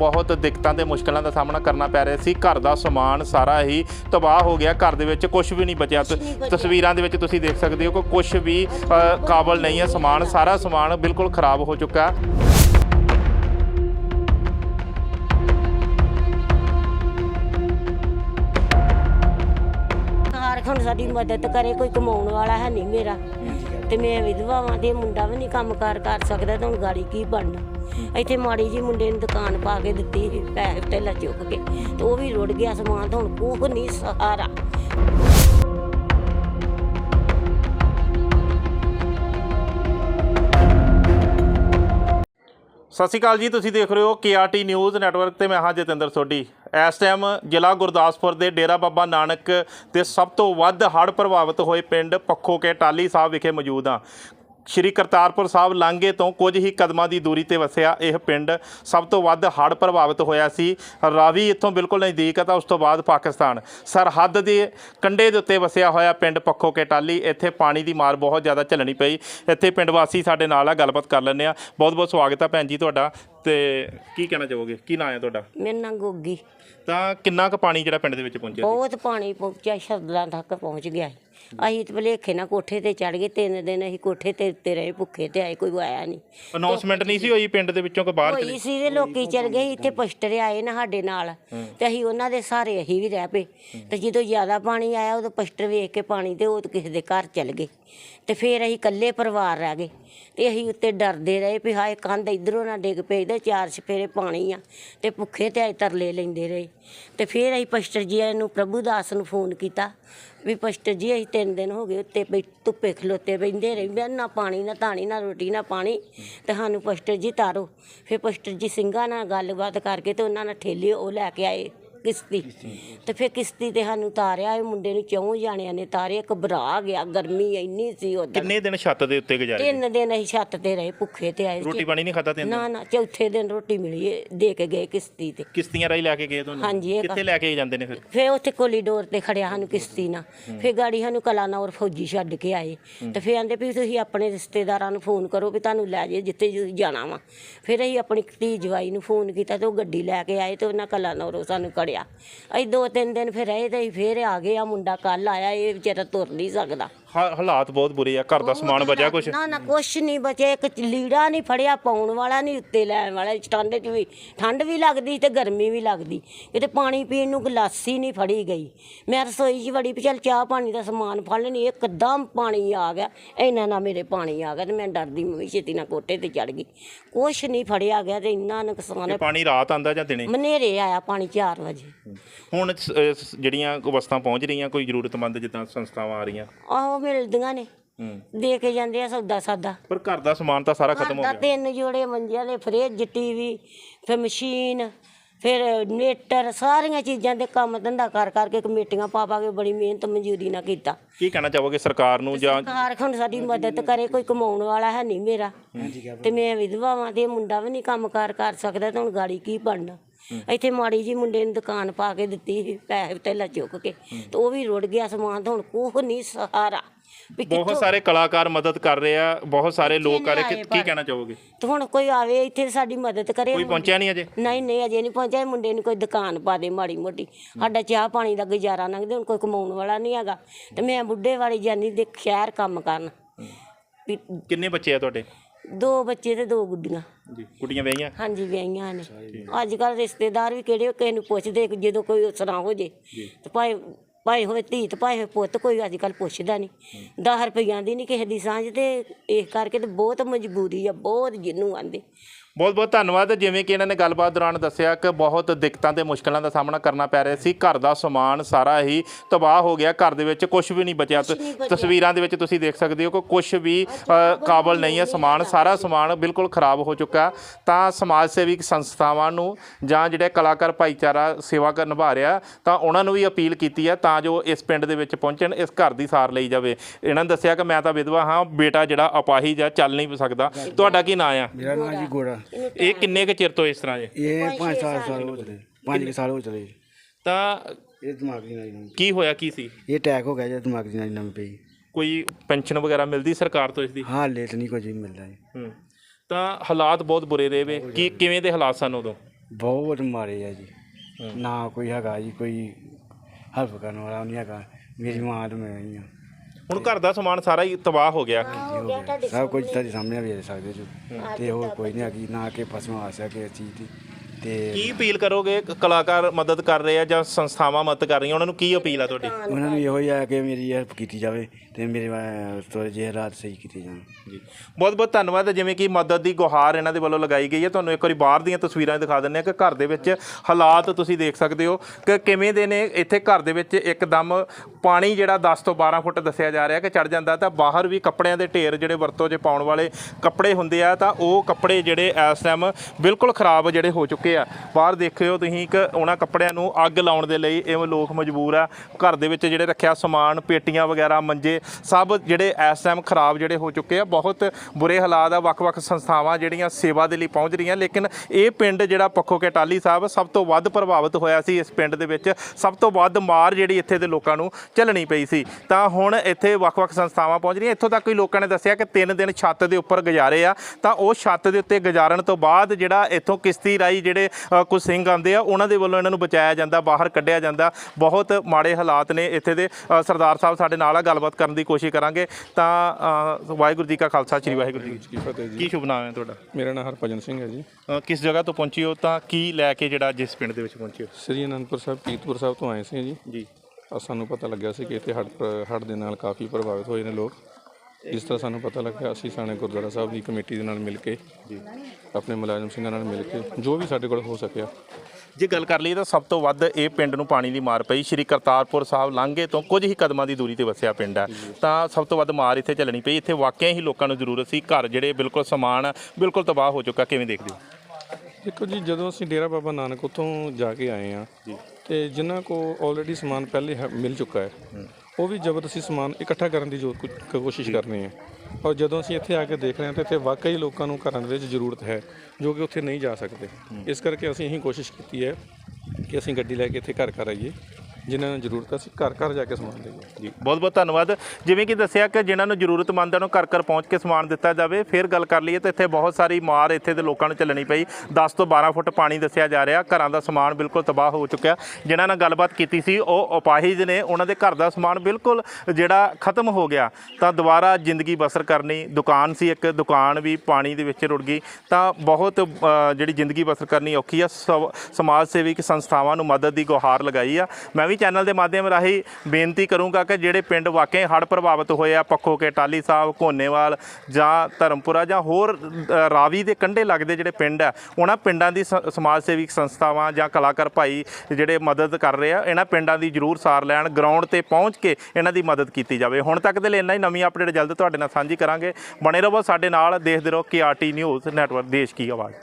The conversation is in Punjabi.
ਬਹੁਤ ਦਿੱਕਤਾਂ ਤੇ ਮੁਸ਼ਕਲਾਂ ਦਾ ਸਾਹਮਣਾ ਕਰਨਾ ਪੈ ਰਿਹਾ ਸੀ। ਘਰ ਦਾ ਸਮਾਨ ਸਾਰਾ ਹੀ ਤਬਾਹ ਹੋ ਗਿਆ। ਘਰ ਦੇ ਵਿੱਚ ਕੁਝ ਵੀ ਨਹੀਂ ਬਚਿਆ। ਤਸਵੀਰਾਂ ਦੇ ਵਿੱਚ ਤੁਸੀਂ ਦੇਖ ਸਕਦੇ ਹੋ ਕਿ ਕੁਝ ਵੀ ਕਾਬਲ ਨਹੀਂ ਹੈ। ਸਮਾਨ ਸਾਰਾ ਸਮਾਨ ਬਿਲਕੁਲ ਖਰਾਬ ਹੋ ਚੁੱਕਾ। ਝਾਰਖੰਡ ਸਾਡੀ ਮਦਦ ਕਰੇ ਕੋਈ ਕਮਾਉਣ ਵਾਲਾ ਹੈ ਨਹੀਂ ਮੇਰਾ। ਤੇ ਮੈਂ ਵਿਧਵਾ ਵਾਂ ਤੇ ਮੁੰਡਾ ਵੀ ਨਹੀਂ ਕੰਮਕਾਰ ਕਰ ਸਕਦਾ ਤੇ ਹੁਣ ਗਾੜੀ ਕੀ ਬਣਨਾ? ਇੱਥੇ ਮਾੜੀ ਜੀ ਮੁੰਡੇ ਨੂੰ ਦੁਕਾਨ ਪਾ ਕੇ ਦਿੱਤੀ ਸੀ, ਪੈਸੇ ਧੇਲਾ ਚੁੱਕ ਕੇ ਤੇ ਉਹ ਵੀ ਰੁੜ ਗਿਆ ਸਮਾਨ ਤੇ ਹੁਣ ਕੋਹ ਨਹੀਂ ਸਹਾਰਾ ਸਤਿ ਸ਼੍ਰੀ ਅਕਾਲ ਜੀ ਤੁਸੀਂ ਦੇਖ ਰਹੇ ਹੋ ਕੇਆਰਟੀ ਨਿਊਜ਼ ਨੈਟਵਰਕ ਤੇ ਮੈਂ ਹਾਂ ਜਤਿੰਦਰ ਸੋਢੀ। ਇਸ ਟਾਈਮ ਜ਼ਿਲ੍ਹਾ ਗੁਰਦਾਸਪੁਰ ਦੇ ਡੇਰਾ ਬਾਬਾ ਨਾਨਕ ਤੇ ਸਭ ਤੋਂ ਵੱਧ ਹੜ੍ਹ ਪ੍ਰਭਾਵਿਤ ਹੋਏ ਪਿੰਡ ਪੱਖੋ ਕੇ ਟਾਲੀ ਸਾਹਿਬ ਵਿਖੇ ਮੌਜੂਦ ਹਾਂ। ਸ਼੍ਰੀ ਕਰਤਾਰਪੁਰ ਸਾਹਿਬ ਲਾਂਘੇ ਤੋਂ ਕੁਝ ਹੀ ਕਦਮਾਂ ਦੀ ਦੂਰੀ ਤੇ ਵਸਿਆ ਇਹ ਪਿੰਡ ਸਭ ਤੋਂ ਵੱਧ ਹੜ੍ਹ ਪ੍ਰਭਾਵਿਤ ਹੋਇਆ ਸੀ। ਰਾਵੀ ਇੱਥੋਂ ਬਿਲਕੁਲ ਨਜ਼ਦੀਕ ਹੈ ਤਾਂ ਉਸ ਤੋਂ ਬਾਅਦ ਪਾਕਿਸਤਾਨ। ਸਰਹੱਦ ਦੇ ਕੰਢੇ ਦੇ ਉੱਤੇ ਵਸਿਆ ਹੋਇਆ ਪਿੰਡ ਪੱਖੋ ਕੇਟਾਲੀ ਇੱਥੇ ਪਾਣੀ ਦੀ ਮਾਰ ਬਹੁਤ ਜ਼ਿਆਦਾ ਝੱਲਣੀ ਪਈ। ਇੱਥੇ ਪਿੰਡ ਵਾਸੀ ਸਾਡੇ ਨਾਲ ਆ, ਗੱਲਬਾਤ ਕਰ ਲੈਂਦੇ ਆ। ਬਹੁਤ ਬਹੁਤ ਸਵਾਗਤ ਹੈ ਭੈਣ ਜੀ ਤੁਹਾਡਾ। ਤੇ ਕੀ ਕਹਿਣਾ ਚਾਹੋਗੇ? ਕੀ ਨਾਂ ਹੈ ਤੁਹਾਡਾ? ਮੇਰੇ ਨਾਲ ਗੋਗੀ। ਤਾਂ ਕਿੰਨਾ ਕੁ ਪਾਣੀ ਜਿਹੜਾ ਪਿੰਡ ਦੇ ਵਿੱਚ ਪਹੁੰਚਿਆ ਸੀ? ਬਹੁਤ ਪਾਣੀ ਪਹੁੰਚਿਆ ਸ਼ਬਦਾਂ ਤੱਕ ਪਹੁੰਚ ਗਿਆ ਸੀ। ਅਸੀਂ ਤੇ ਭਲੇਖੇ ਨਾਲ ਕੋਠੇ ਤੇ ਚੜ ਗਏ ਤਿੰਨ ਦਿਨ ਅਸੀਂ ਕੋਠੇ ਤੇ ਉੱਤੇ ਰਹੇ ਭੁੱਖੇ ਤੇ ਆਏ ਕੋਈ ਆਇਆ ਨਹੀਂ। ਅਨਾਉਂਸਮੈਂਟ ਨਹੀਂ ਸੀ ਹੋਈ ਪਿੰਡ ਦੇ ਵਿੱਚੋਂ ਕਿ ਬਾਹਰ ਚਲੇ ਹੋਈ ਸੀ ਤੇ ਲੋਕੀ ਚਲ ਗਏ ਇੱਥੇ ਪਸਟਰ ਆਏ ਨਾ ਸਾਡੇ ਨਾਲ। ਤੇ ਅਸੀਂ ਉਹਨਾਂ ਦੇ ਸਾਰੇ ਅਸੀਂ ਵੀ ਰਹਿ ਪਏ। ਤੇ ਜਦੋਂ ਜ਼ਿਆਦਾ ਪਾਣੀ ਆਇਆ ਉਦੋਂ ਪਸਟਰ ਵੇਖ ਕੇ ਪਾਣੀ ਤੇ ਉਹ ਤਾਂ ਕਿਸੇ ਦੇ ਘਰ ਚਲ ਗਏ। ਤੇ ਫਿਰ ਅਸੀਂ ਇਕੱਲੇ ਪਰਿਵਾਰ ਰਹਿ ਗਏ। ਤੇ ਅਸੀਂ ਉੱਤੇ ਡਰਦੇ ਰਹੇ ਵੀ ਹਾਏ ਕੰਧ ਇਧਰੋਂ ਨਾ ਡਿੱਗ ਪਈ ਤੇ ਚਾਰ ਚਫੇਰੇ ਪਾਣੀ ਆ। ਤੇ ਭੁੱਖੇ ਤੇ ਅਸੀਂ ਤਰਲੇ ਲੈਂਦੇ ਰਹੇ। ਤੇ ਫਿਰ ਅਸੀਂ ਪਸਟਰ ਜੀ ਨੂੰ, ਪ੍ਰਭੂ ਦਾਸ ਨੂੰ ਫੋਨ ਕੀਤਾ ਵੀ ਪਸਟਰ ਜੀ, ਅਸੀਂ ਤਿੰਨ ਦਿਨ ਹੋ ਗਏ ਉੱਤੇ ਬੈ, ਧੁੱਪੇ ਖਲੋਤੇ ਬੈਂਦੇ ਰਹੇ ਨਾ ਪਾਣੀ, ਨਾ ਧਾਣੀ, ਨਾ ਰੋਟੀ, ਨਾ ਪਾਣੀ ਤੇ ਸਾਨੂੰ ਪਸਟਰ ਜੀ ਤਾਰੋ। ਫਿਰ ਪਸਟਰ ਜੀ ਸਿੰਘਾਂ ਨਾਲ ਗੱਲਬਾਤ ਕਰਕੇ ਤੇ ਉਹਨਾਂ ਨਾਲ ਠੇਲੇ ਉਹ ਲੈ ਕੇ ਆਏ। ਕਿਸ਼ਤੀ। ਤੇ ਫਿਰ ਕਿਸ਼ਤੀ ਤੇ ਸਾਨੂੰ ਤਾਰਿਆ ਇਹ ਮੁੰਡੇ ਨੂੰ ਚੌਂ ਜਾਣਿਆਂ ਨੇ ਤਾਰਿਆ ਘਬਰਾ ਗਿਆ ਗਰਮੀ ਇੰਨੀ ਸੀ ਉਦੋਂ ਕਿੰਨੇ ਦਿਨ ਛੱਤ ਦੇ ਉੱਤੇ ਗੁਜ਼ਾਰੇ ਤਿੰਨ ਦਿਨ ਅਸੀਂ ਛੱਤ ਤੇ ਰਹੇ ਭੁੱਖੇ ਤੇ ਆਏ ਰੋਟੀ ਪਾਣੀ ਨਹੀਂ ਖਾਦਾ ਤਿੰਨ ਦਿਨ? ਨਾ ਨਾ ਚੌਥੇ ਦਿਨ ਰੋਟੀ ਮਿਲੀ ਦੇ ਕੇ ਗਏ ਕਿਸ਼ਤੀ ਤੇ। ਕਿਸ਼ਤੀਆਂ ਰਾਹੀਂ ਲੈ ਕੇ ਗਏ ਤੁਹਾਨੂੰ? ਹਾਂਜੀ, ਇਹ ਕਿੱਥੇ ਲੈ ਕੇ ਜਾਂਦੇ ਨੇ ਫਿਰ? ਫਿਰ ਉੱਥੇ ਕੋਲੀਡੋਰ ਤੇ ਖੜਿਆ ਸਾਨੂੰ ਕਿਸ਼ਤੀ ਨਾਲ। ਫਿਰ ਗਾੜੀ ਸਾਨੂੰ ਕਲਾਨੌਰ ਫੌਜੀ ਛੱਡ ਕੇ ਆਏ। ਤੇ ਫਿਰ ਆਂਦੇ ਵੀ ਤੁਸੀਂ ਆਪਣੇ ਰਿਸ਼ਤੇਦਾਰਾਂ ਨੂੰ ਫੋਨ ਕਰੋ ਵੀ ਤੁਹਾਨੂੰ ਲੈ ਜਾਏ ਜਿੱਥੇ ਤੁਸੀਂ ਜਾਣਾ ਵਾ। ਫਿਰ ਅਸੀਂ ਆਪਣੀ ਧੀ ਜਵਾਈ ਨੂੰ ਫੋਨ ਕੀਤਾ ਤੇ ਉਹ ਗੱਡੀ ਲੈ ਕੇ ਆਏ ਤੇ ਉਹਨਾਂ ਕਲਾਨੌਰੋਂ ਸਾਨੂੰ ਕੜਿਆ ਅਸੀਂ ਦੋ ਤਿੰਨ ਦਿਨ ਫਿਰ ਰਹੇ ਤੇ ਅਸੀਂ ਫਿਰ ਆ ਗਏ ਆ ਮੁੰਡਾ ਕੱਲ ਆਇਆ ਇਹ ਵਿਚਾਰਾ ਤੁਰ ਨਹੀਂ ਸਕਦਾ। ਹਾ- ਹਾਲਾਤ ਬਹੁਤ ਬੁਰੇ ਆ ਘਰ ਦਾ ਸਮਾਨ ਬਚਿਆ ਕੁਛ? ਨਾ ਨਾ ਕੁਛ ਨਹੀਂ ਬਚਿਆ ਇੱਕ ਲੀੜਾ ਨਹੀਂ ਫੜਿਆ ਪਾਉਣ ਵਾਲਾ ਨਹੀਂ ਉੱਤੇ ਲੈਣ ਵਾਲਾ ਠੰਡ 'ਚ ਵੀ ਠੰਡ ਵੀ ਲੱਗਦੀ ਤੇ ਗਰਮੀ ਵੀ ਲੱਗਦੀ ਕਿਤੇ ਪਾਣੀ ਪੀਣ ਨੂੰ ਗਲਾਸੀ ਨਹੀਂ ਫੜੀ ਗਈ। ਮੈਂ ਰਸੋਈ 'ਚ ਵੜੀ ਵੀ ਚੱਲ ਚਾਹ ਪਾਣੀ ਦਾ ਸਮਾਨ ਫੜ ਲੈਣੀ ਇੱਕਦਮ ਪਾਣੀ ਆ ਗਿਆ ਇਹਨਾਂ ਨਾਲ ਮੇਰੇ ਪਾਣੀ ਆ ਗਿਆ ਤੇ ਮੈਂ ਡਰਦੀ ਮੰਮੀ ਛੇਤੀ ਨਾਲ ਕੋਟੇ ਤੇ ਚੜ ਗਈ। ਕੁਛ ਨਹੀਂ ਫੜਿਆ ਗਿਆ ਤੇ ਇੰਨਾ ਨੁਕਸਾਨ ਪਾਣੀ ਰਾਤ ਆਂਦਾ ਜਾਂ ਦਿਨੇ? ਮਨੇਰੇ ਆਇਆ ਪਾਣੀ 4 ਵਜੇ। ਹੁਣ ਸ- ਅਹ ਸ- ਜਿਹੜੀਆਂ ਵਸਤਾਂ ਪਹੁੰਚ ਰਹੀਆਂ ਕੋਈ ਜ਼ਰੂਰਤਮੰਦ ਜਿੱਦਾਂ ਸੰਸਥਾਵਾਂ ਆ ਰਹੀਆਂ? ਆਹੋ ਮਿਲਦੀਆਂ ਨੇ। ਦੇ ਕੇ ਜਾਂਦੇ ਆ ਸੌਦਾ ਸਾਦਾ। ਪਰ ਘਰ ਦਾ ਸਮਾਨ ਤਾਂ ਸਾਰਾ ਖਤਮ ਹੋ ਗਿਆ। ਤਿੰਨ ਜੋੜੇ ਮੰਜਿਆਂ ਦੇ ਫਰਿੱਜ ਟੀਵੀ ਫਿਰ ਮਸ਼ੀਨ ਫਿਰ ਨੇਟਰ ਸਾਰੀਆਂ ਚੀਜ਼ਾਂ ਦੇ ਕੰਮ ਧੰਦਾ ਕਰ ਕਰਕੇ ਕਮੇਟੀਆਂ ਪਾ ਪਾ ਕੇ ਬੜੀ ਮਿਹਨਤ ਮਜ਼ਦੂਰੀ ਨਾਲ ਕੀਤਾ। ਕੀ ਕਹਿਣਾ ਚਾਹੋਗੇ ਸਰਕਾਰ ਨੂੰ ਜਾਂ ਕਾਰਖਾਨ ਸਾਡੀ ਮਦਦ ਕਰੇ ਕੋਈ ਕਮਾਉਣ ਵਾਲਾ ਹੈ ਨਹੀਂ ਮੇਰਾ। ਤੇ ਮੈਂ ਵਿਧਵਾ ਵਾਂ ਤੇ ਮੁੰਡਾ ਵੀ ਨਹੀਂ ਕੰਮਕਾਰ ਕਰ ਸਕਦਾ ਤੇ ਹੁਣ ਗਾੜੀ ਕੀ ਬਣਨਾ? ਇੱਥੇ ਮਾੜੀ ਜੀ ਮੁੰਡੇ ਨੂੰ ਦੁਕਾਨ ਪਾ ਕੇ ਦਿੱਤੀ ਸੀ, ਪੈਸੇ ਧੇਲਾ ਚੁੱਕ ਕੇ। ਤੇ ਉਹ ਵੀ ਰੁੜ ਗਿਆ ਸਮਾਨ ਤੇ ਹੁਣ ਕੋਹ ਨਹੀਂ ਸਹਾਰਾ ਵੀ ਬਹੁਤ ਸਾਰੇ ਕਲਾਕਾਰ ਮਦਦ ਕਰ ਰਹੇ ਆ ਬਹੁਤ ਸਾਰੇ ਲੋਕ ਕਰ ਰਹੇ ਕੀ- ਕੀ ਕਹਿਣਾ ਚਾਹੋਗੇ? ਤੇ ਹੁਣ ਕੋਈ ਆਵੇ ਇੱਥੇ ਸਾਡੀ ਮਦਦ ਕਰੇ ਕੋਈ ਪਹੁੰਚਿਆ ਨਹੀਂ ਅਜੇ? ਨਹੀਂ ਨਹੀਂ ਅਜੇ ਨਹੀਂ ਪਹੁੰਚਿਆ ਇਹ ਮੁੰਡੇ ਨੂੰ ਕੋਈ ਦੁਕਾਨ ਪਾ ਦੇ ਮਾੜੀ ਮੋਟੀ। ਸਾਡਾ ਚਾਹ ਪਾਣੀ ਦਾ ਗੁਜ਼ਾਰਾ ਲੰਘਦੇ ਹੁਣ ਕੋਈ ਕਮਾਉਣ ਵਾਲਾ ਨਹੀਂ ਹੈਗਾ। ਤੇ ਮੈਂ ਬੁੱਢੇ ਵਾਲੀ ਜਾਨੀ ਦੇ ਸ਼ਹਿਰ ਕੰਮ ਕਰਨ। ਵੀ ਕਿੰਨੇ ਬੱਚੇ ਆ ਤੁਹਾਡੇ? ਦੋ ਬੱਚੇ ਤੇ ਦੋ ਗੁੱਡੀਆਂ। ਜੀ ਕੁੜੀਆਂ ਵਿਆਹੀਆਂ? ਹਾਂਜੀ ਵਿਆਹੀਆਂ ਨੇ। ਅੱਜ ਕੱਲ ਰਿਸ਼ਤੇਦਾਰ ਵੀ ਕਿਹੜੇ ਕਿਸੇ ਨੂੰ ਪੁੱਛਦੇ ਜਦੋਂ ਕੋਈ ਉਸਰਾ ਹੋ ਜੇ। ਤੇ ਭਾਵੇਂ ਭਾਵੇਂ ਹੋਵੇ ਧੀ ਤੇ ਭਾਵੇਂ ਹੋਵੇ ਪੁੱਤ ਕੋਈ ਅੱਜ ਕੱਲ ਪੁੱਛਦਾ ਨਹੀਂ। 10 ਰੁਪਈਆਂ ਦੀ ਨਹੀਂ ਕਿਸੇ ਦੀ ਸਾਂਝ ਤੇ ਇਸ ਕਰਕੇ ਤੇ ਬਹੁਤ ਮਜਬੂਰੀ ਆ ਬਹੁਤ ਜਿਹਨੂੰ ਆਂਦੇ। ਬਹੁਤ ਬਹੁਤ ਧੰਨਵਾਦ। ਜਿਵੇਂ ਕਿ ਇਹਨਾਂ ਨੇ ਗੱਲਬਾਤ ਦੌਰਾਨ ਦੱਸਿਆ ਕਿ ਬਹੁਤ ਦਿੱਕਤਾਂ ਤੇ ਮੁਸ਼ਕਲਾਂ ਦਾ ਸਾਹਮਣਾ ਕਰਨਾ ਪੈ ਰਿਹਾ ਸੀ। ਘਰ ਦਾ ਸਮਾਨ ਸਾਰਾ ਹੀ ਤਬਾਹ ਹੋ ਗਿਆ। ਘਰ ਦੇ ਵਿੱਚ ਕੁਝ ਵੀ ਨਹੀਂ ਬਚਿਆ। ਤਸਵੀਰਾਂ ਦੇ ਵਿੱਚ ਤੁਸੀਂ ਦੇਖ ਸਕਦੇ ਹੋ ਕਿ ਕੁਝ ਵੀ ਕਾਬਲ ਨਹੀਂ ਹੈ। ਸਮਾਨ ਸਾਰਾ ਸਮਾਨ ਬਿਲਕੁਲ ਖਰਾਬ ਹੋ ਚੁੱਕਾ। ਤਾਂ ਸਮਾਜ ਸੇਵੀ ਸੰਸਥਾਵਾਂ ਨੂੰ ਜਾਂ ਜਿਹੜੇ ਕਲਾਕਾਰ ਭਾਈਚਾਰਾ ਸੇਵਾ ਕਰ ਨਿਭਾ ਰਿਹਾ ਤਾਂ ਉਹਨਾਂ ਨੂੰ ਵੀ ਅਪੀਲ ਕੀਤੀ ਹੈ ਤਾਂ ਜੋ ਇਸ ਪਿੰਡ ਦੇ ਵਿੱਚ ਪਹੁੰਚਣ ਇਸ ਘਰ ਦੀ ਸਾਰ ਲਈ ਜਾਵੇ। ਇਹਨਾਂ ਨੇ ਦੱਸਿਆ ਕਿ ਮੈਂ ਤਾਂ ਵਿਧਵਾ ਹਾਂ ਬੇਟਾ ਜਿਹੜਾ ਅਪਾਹਿਜ ਆ ਚੱਲ ਨਹੀਂ ਸਕਦਾ। ਤੁਹਾਡਾ ਕੀ ਨਾਂ ਆ? ਮੇਰਾ ਨਾਮ ਜੀ ਗੋਰਾ। ਇਹ ਕਿੰਨੇ ਕੁ ਚਿਰ ਤੋਂ ਇਸ ਤਰ੍ਹਾਂ ਜੇ? ਇਹ ਪੰਜ ਸਾਲ ਸਾਲ ਹੋ ਚਲੇ। ਪੰਜ ਕੁ ਸਾਲ ਹੋ ਚਲੇ। ਤਾਂ ਇਹ ਦਿਮਾਗ ਦੀ ਨਾਲੀ ਨਵੀਂ ਕੀ ਹੋਇਆ ਕੀ ਸੀ? ਇਹ ਅਟੈਕ ਹੋ ਗਿਆ ਜੇ ਦਿਮਾਗ ਦੀ ਨਾਲੀ ਨਵੀਂ ਪਈ। ਕੋਈ ਪੈਨਸ਼ਨ ਵਗੈਰਾ ਮਿਲਦੀ ਸਰਕਾਰ ਤੋਂ ਇਸ ਦੀ? ਹਾਂ ਲੇਟ ਨਹੀਂ ਕੁਝ ਵੀ ਮਿਲਦਾ ਜੀ। ਹੂੰ। ਤਾਂ ਹਾਲਾਤ ਬਹੁਤ ਬੁਰੇ ਰਹੇ ਵੇ। ਕੀ ਕਿਵੇਂ ਦੇ ਹਾਲਾਤ ਸਨ ਉਦੋਂ? ਬਹੁਤ ਮਾਰੇ ਆ ਜੀ। ਨਾ ਕੋਈ ਹੈਗਾ ਜੀ ਕੋਈ ਹੈਲਪ ਕਰਨ ਵਾਲਾ ਨਹੀਂ ਹੈਗਾ। ਮੇਰੀ ਮਾਂ ਤੇ ਮੈਂ ਹੀ ਆ। ਹੁਣ ਘਰ ਦਾ ਸਮਾਨ ਸਾਰਾ ਹੀ ਤਬਾਹ ਹੋ ਗਿਆ। ਸਭ ਕੁਝ ਤੁਹਾਡੇ ਸਾਹਮਣੇ ਵੇਖ ਸਕਦੇ ਜੀ। ਤੇ ਹੋਰ ਕੋਈ ਨਹੀਂ ਹੈਗੀ ਨਾ ਕਿ ਫਸਵਾ ਆ ਸਕੇ ਇਸ ਚੀਜ਼ ਦੀ। ਤੇ ਕੀ ਅਪੀਲ ਕਰੋਗੇ? ਕ- ਕਲਾਕਾਰ ਮਦਦ ਕਰ ਰਹੇ ਆ ਜਾਂ ਸੰਸਥਾਵਾਂ ਮਦਦ ਕਰ ਰਹੀਆਂ? ਉਹਨਾਂ ਨੂੰ ਕੀ ਅਪੀਲ ਆ ਤੁਹਾਡੀ? ਉਹਨਾਂ ਨੂੰ ਇਹੋ ਹੀ ਆ ਕਿ ਮੇਰੀ ਹੈਲਪ ਕੀਤੀ ਜਾਵੇ ਤੇ ਮੇਰੇ ਥੋੜੇ ਜਿਹੇ ਹਾਲਾਤ ਸਹੀ ਕੀਤੇ ਜਾਣ। ਜੀ। ਬਹੁਤ ਬਹੁਤ ਧੰਨਵਾਦ ਜਿਵੇਂ ਕਿ ਮਦਦ ਦੀ ਗੁਹਾਰ ਇਹਨਾਂ ਦੇ ਵੱਲੋਂ ਲਗਾਈ ਗਈ ਹੈ ਤੁਹਾਨੂੰ ਇੱਕ ਵਾਰੀ ਬਾਹਰ ਦੀਆਂ ਤਸਵੀਰਾਂ ਦਿਖਾ ਦਿੰਦੇ ਆ ਕਿ ਘਰ ਦੇ ਵਿੱਚ ਹਾਲਾਤ ਤੁਸੀਂ ਦੇਖ ਸਕਦੇ ਹੋ ਕਿ ਕਿਵੇਂ ਦੇ ਨੇ। ਇੱਥੇ ਘਰ ਦੇ ਵਿੱਚ ਇੱਕਦਮ ਪਾਣੀ ਜਿਹੜਾ 10 ਤੋਂ 12 ਫੁੱਟ ਦੱਸਿਆ ਜਾ ਰਿਹਾ ਕਿ ਚੜ ਜਾਂਦਾ ਤਾਂ ਬਾਹਰ ਵੀ ਕੱਪੜਿਆਂ ਦੇ ਢੇਰ ਜਿਹੜੇ ਵਰਤੋਂ 'ਚ ਪਾਉਣ ਵਾਲੇ ਕੱਪੜੇ ਹੁੰਦੇ ਆ ਤਾਂ ਉਹ ਕੱਪੜੇ ਜਿਹੜੇ ਇਸ ਟਾਈਮ ਬਿਲਕੁਲ ਖਰਾਬ ਜਿਹੜੇ ਹੋ ਚੁੱਕੇ ਆ ਬਾਹਰ ਦੇਖਿਓ ਤੁਸੀਂ ਇੱਕ ਉਹਨਾਂ ਕੱਪੜਿਆਂ ਨੂੰ ਅੱਗ ਲਾਉਣ ਦੇ ਲਈ ਇਹ ਲੋਕ ਮਜਬੂਰ ਆ। ਘਰ ਦੇ ਵਿੱਚ ਜਿਹੜੇ ਰੱਖਿਆ ਸਮਾਨ, ਪੇਟੀਆਂ ਵਗੈਰਾ, ਮੰਜੇ, ਸਭ ਜਿਹੜੇ ਇਸ ਟਾਈਮ ਖਰਾਬ ਜਿਹੜੇ ਹੋ ਚੁੱਕੇ ਆ। ਬਹੁਤ ਬੁਰੇ ਹਾਲਾਤ ਆ। ਵੱਖ-ਵੱਖ ਸੰਸਥਾਵਾਂ ਜਿਹੜੀਆਂ ਸੇਵਾ ਦੇ ਲਈ ਪਹੁੰਚ ਰਹੀਆਂ। ਲੇਕਿਨ ਇਹ ਪਿੰਡ ਜਿਹੜਾ ਪੱਖੋ ਕੇ ਟਾਲੀ ਸਾਹਿਬ ਸਭ ਤੋਂ ਵੱਧ ਪ੍ਰਭਾਵਿਤ ਹੋਇਆ ਸੀ ਇਸ ਪਿੰਡ ਦੇ ਵਿੱਚ। ਸਭ ਤੋਂ ਵੱਧ ਮਾਰ ਜਿਹੜੀ ਇੱਥੇ ਦੇ ਲੋਕਾਂ ਨੂੰ ਝੱਲਣੀ ਪਈ ਸੀ। ਤਾਂ ਹੁਣ ਇੱਥੇ ਵੱਖ-ਵੱਖ ਸੰਸਥਾਵਾਂ ਪਹੁੰਚ ਰਹੀਆਂ। ਇੱਥੋਂ ਤੱਕ ਵੀ ਲੋਕਾਂ ਨੇ ਦੱਸਿਆ ਕਿ ਤਿੰਨ ਦਿਨ ਛੱਤ ਦੇ ਉੱਪਰ ਗੁਜ਼ਾਰੇ ਆ। ਤਾਂ ਉਹ ਛੱਤ ਦੇ ਉੱਤੇ ਗੁਜ਼ਾਰਨ ਤੋਂ ਬਾਅਦ ਜਿਹੜਾ ਇੱਥੋਂ ਕਿਸ਼ਤੀ ਰਾਈ ਜਿਹੜੇ ਅ, ਕੁਝ ਸਿੰਘ ਆਉਂਦੇ ਆ ਉਹਨਾਂ ਦੇ ਵੱਲੋਂ ਇਹਨਾਂ ਨੂੰ ਬਚਾਇਆ ਜਾਂਦਾ ਬਾਹਰ ਕੱਢਿਆ ਜਾਂਦਾ। ਬਹੁਤ ਮਾੜੇ ਹਾਲਾਤ ਨੇ ਇੱਥੇ ਦੇ। ਸਰਦਾਰ ਸਾਹਿਬ ਸਾਡੇ ਨਾਲ ਆ ਗੱਲਬਾਤ ਕਰਨ ਦੀ ਕੋਸ਼ਿਸ਼ ਕਰਾਂਗੇ। ਤਾਂ ਵਾਹਿਗੁਰੂ ਜੀ ਕਾ ਖਾਲਸਾ ਸ੍ਰੀ ਵਾਹਿਗੁਰੂ ਜੀ ਕੀ ਫਤਿਹ ਜੀ। ਕੀ ਸ਼ੁਭ ਨਾਮ ਹੈ ਤੁਹਾਡਾ? ਮੇਰਾ ਨਾਮ ਹਰਭਜਨ ਸਿੰਘ ਹੈ ਜੀ। ਕਿਸ ਜਗ੍ਹਾ ਤੋਂ ਪਹੁੰਚੇ ਹੋ? ਤਾਂ ਕੀ ਲੈ ਕੇ ਜਿਹੜਾ ਜਿਸ ਪਿੰਡ ਦੇ ਵਿੱਚ ਪਹੁੰਚੇ ਹੋ? ਸ੍ਰੀ ਅਨੰਦਪੁਰ ਸਾਹਿਬ ਕੀਰਤਪੁਰ ਸਾਹਿਬ ਤੋਂ ਆਏ ਸੀ ਜੀ। ਜੀ। ਸਾਨੂੰ ਪਤਾ ਲੱਗਿਆ ਸੀ ਕਿ ਇੱਥੇ ਹੜ੍ਹ ਹੜ੍ਹ ਦੇ ਨਾਲ ਕਾਫੀ ਪ੍ਰਭਾਵਿਤ ਹੋਏ ਨੇ ਲੋਕ। ਜਿਸ ਤਰ੍ਹਾਂ ਸਾਨੂੰ ਪਤਾ ਲੱਗਿਆ ਅਸੀਂ ਸਾਣੇ ਗੁਰਦੁਆਰਾ ਸਾਹਿਬ ਦੀ ਕਮੇਟੀ ਦੇ ਨਾਲ ਮਿਲ ਕੇ ਆਪਣੇ ਮੁਲਾਜ਼ਮ ਸਿੰਘਾਂ ਨਾਲ ਮਿਲ ਕੇ ਜੋ ਵੀ ਸਾਡੇ ਕੋਲ ਹੋ ਸਕਿਆ। ਜੇ ਗੱਲ ਕਰ ਲਈਏ ਤਾਂ ਸਭ ਤੋਂ ਵੱਧ ਇਹ ਪਿੰਡ ਨੂੰ ਪਾਣੀ ਦੀ ਮਾਰ ਪਈ। ਸ਼੍ਰੀ ਕਰਤਾਰਪੁਰ ਸਾਹਿਬ ਲਾਂਘੇ ਤੋਂ ਕੁਝ ਹੀ ਕਦਮਾਂ ਦੀ ਦੂਰੀ ਤੇ ਵਸਿਆ ਪਿੰਡ ਹੈ। ਤਾਂ ਸਭ ਤੋਂ ਵੱਧ ਮਾਰ ਇੱਥੇ ਚੱਲਣੀ ਪਈ। ਇੱਥੇ ਵਾਕਿਆ ਹੀ ਲੋਕਾਂ ਨੂੰ ਜ਼ਰੂਰਤ ਸੀ। ਘਰ ਜਿਹੜੇ ਬਿਲਕੁਲ ਸਮਾਨ ਬਿਲਕੁਲ ਤਬਾਹ ਹੋ ਚੁੱਕਾ। ਕਿਵੇਂ ਦੇਖਦੇ ਹੋ? ਦੇਖੋ ਜੀ ਜਦੋਂ ਅਸੀਂ ਡੇਰਾ ਬਾਬਾ ਨਾਨਕ ਉੱਥੋਂ ਜਾ ਕੇ ਆਏ ਆ ਤੇ ਜਿਨ੍ਹਾਂ ਕੋ ਆਲਰੇਡੀ ਸਮਾਨ ਪਹਿਲੇ ਮਿਲ ਚੁੱਕਾ ਹੈ। ਉਹ ਵੀ ਜ਼ਬਰਦਸਤੀ ਸਮਾਨ ਇਕੱਠਾ ਕਰਨ ਦੀ ਜੋ ਕੁ- ਕ- ਕੋਸ਼ਿਸ਼ ਕਰ ਰਹੇ ਆ ਔਰ ਜਦੋਂ ਅਸੀਂ ਇੱਥੇ ਆ ਕੇ ਦੇਖ ਰਹੇ ਹਾਂ ਤਾਂ ਇੱਥੇ ਵਾਕਈ ਲੋਕਾਂ ਨੂੰ ਘਰਾਂ ਦੇ ਵਿੱਚ ਜ਼ਰੂਰਤ ਹੈ ਜੋ ਕਿ ਉੱਥੇ ਨਹੀਂ ਜਾ ਸਕਦੇ। ਇਸ ਕਰਕੇ ਅਸੀਂ ਇਹੀ ਕੋਸ਼ਿਸ਼ ਕੀਤੀ ਹੈ ਕਿ ਅਸੀਂ ਗੱਡੀ ਲੈ ਕੇ ਇੱਥੇ ਘਰ ਘਰ ਆਈਏ। ਜਿਨ੍ਹਾਂ ਨੂੰ ਜ਼ਰੂਰਤ ਹੈ, ਅਸੀਂ ਘਰ ਘਰ ਜਾ ਕੇ ਸਮਾਨ ਦੇਈਏ ਜੀ, ਬਹੁਤ ਬਹੁਤ ਧੰਨਵਾਦ। ਜਿਵੇਂ ਕਿ ਦੱਸਿਆ ਕਿ ਜਿਨ੍ਹਾਂ ਨੂੰ ਜ਼ਰੂਰਤਮੰਦਾਂ ਨੂੰ ਘਰ ਘਰ ਪਹੁੰਚ ਕੇ ਸਮਾਨ ਦਿੱਤਾ ਜਾਵੇ, ਫਿਰ ਗੱਲ ਕਰ ਲਈਏ ਤਾਂ ਇੱਥੇ ਬਹੁਤ ਸਾਰੀ ਮਾਰ ਇੱਥੇ ਦੇ ਲੋਕਾਂ ਨੂੰ ਚੱਲਣੀ ਪਈ। 10 ਤੋਂ 12 ਫੁੱਟ ਪਾਣੀ ਦੱਸਿਆ ਜਾ ਰਿਹਾ, ਘਰਾਂ ਦਾ ਸਮਾਨ ਬਿਲਕੁਲ ਤਬਾਹ ਹੋ ਚੁੱਕਿਆ। ਜਿਨ੍ਹਾਂ ਨਾਲ ਗੱਲਬਾਤ ਕੀਤੀ ਸੀ, ਉਹ ਉਪਾਹਿਜ ਨੇ, ਉਹਨਾਂ ਦੇ ਘਰ ਦਾ ਸਮਾਨ ਬਿਲਕੁਲ ਜਿਹੜਾ ਖਤਮ ਹੋ ਗਿਆ, ਤਾਂ ਦੁਬਾਰਾ ਜ਼ਿੰਦਗੀ ਬਸਰ ਕਰਨੀ, ਦੁਕਾਨ ਸੀ ਇੱਕ, ਦੁਕਾਨ ਵੀ ਪਾਣੀ ਦੇ ਵਿੱਚ ਰੁੜ ਗਈ, ਤਾਂ ਬਹੁਤ ਜਿਹੜੀ ਜ਼ਿੰਦਗੀ ਬਸਰ ਕਰਨੀ ਔਖੀ ਆ। ਸਵ- ਸਮਾਜ ਸੇਵੀ ਸੰਸਥਾਵਾਂ ਨੂੰ ਮਦਦ ਦੀ ਗੁਹਾਰ ਲਗਾਈ ਆ। ਮੈਂ ਵੀ ਚੈਨਲ ਦੇ ਮਾਧਿਅਮ ਰਾਹੀਂ ਬੇਨਤੀ ਕਰੂੰਗਾ ਕਿ ਜਿਹੜੇ ਪਿੰਡ ਵਾਕਈ ਹੜ੍ਹ ਪ੍ਰਭਾਵਿਤ ਹੋਏ ਆ, ਪੱਖੋ ਕੇ ਟਾਲੀ ਸਾਹਿਬ ਕੋਨੇਵਾਲ ਜਾਂ ਧਰਮਪੁਰਾ ਜਾਂ ਹੋਰ ਰਾਵੀ ਦੇ ਕੰਢੇ ਲੱਗਦੇ ਜਿਹੜੇ ਪਿੰਡ ਆ, ਉਹਨਾਂ ਪਿੰਡਾਂ ਦੀ ਸ- ਸਮਾਜ ਸੇਵੀ ਸੰਸਥਾਵਾਂ ਜਾਂ ਕਲਾਕਾਰ ਭਾਈ ਜਿਹੜੇ ਮਦਦ ਕਰ ਰਹੇ ਆ, ਇਹਨਾਂ ਪਿੰਡਾਂ ਦੀ ਜ਼ਰੂਰ ਸਾਰ ਲੈਣ ਗਰਾਊਂਡ ਤੇ ਪਹੁੰਚ ਕੇ ਇਹਨਾਂ ਦੀ ਮਦਦ ਕੀਤੀ ਜਾਵੇ। ਹੁਣ ਤੱਕ ਦੇ ਲਈ ਇੰਨਾ ਹੀ, ਨਵੀਂ ਅਪਡੇਟ ਜਲਦ ਤੁਹਾਡੇ ਨਾਲ ਸਾਂਝੀ ਕਰਾਂਗੇ। ਬਣੇ ਰਹੋ ਸਾਡੇ ਨਾਲ, ਦੇਖਦੇ ਰਹੋ ਕੇ ਆਰਟੀ ਨਿਊਜ਼ ਨੈਟਵਰਕ, ਦੇਸ਼ ਕੀ ਆਵਾਜ਼।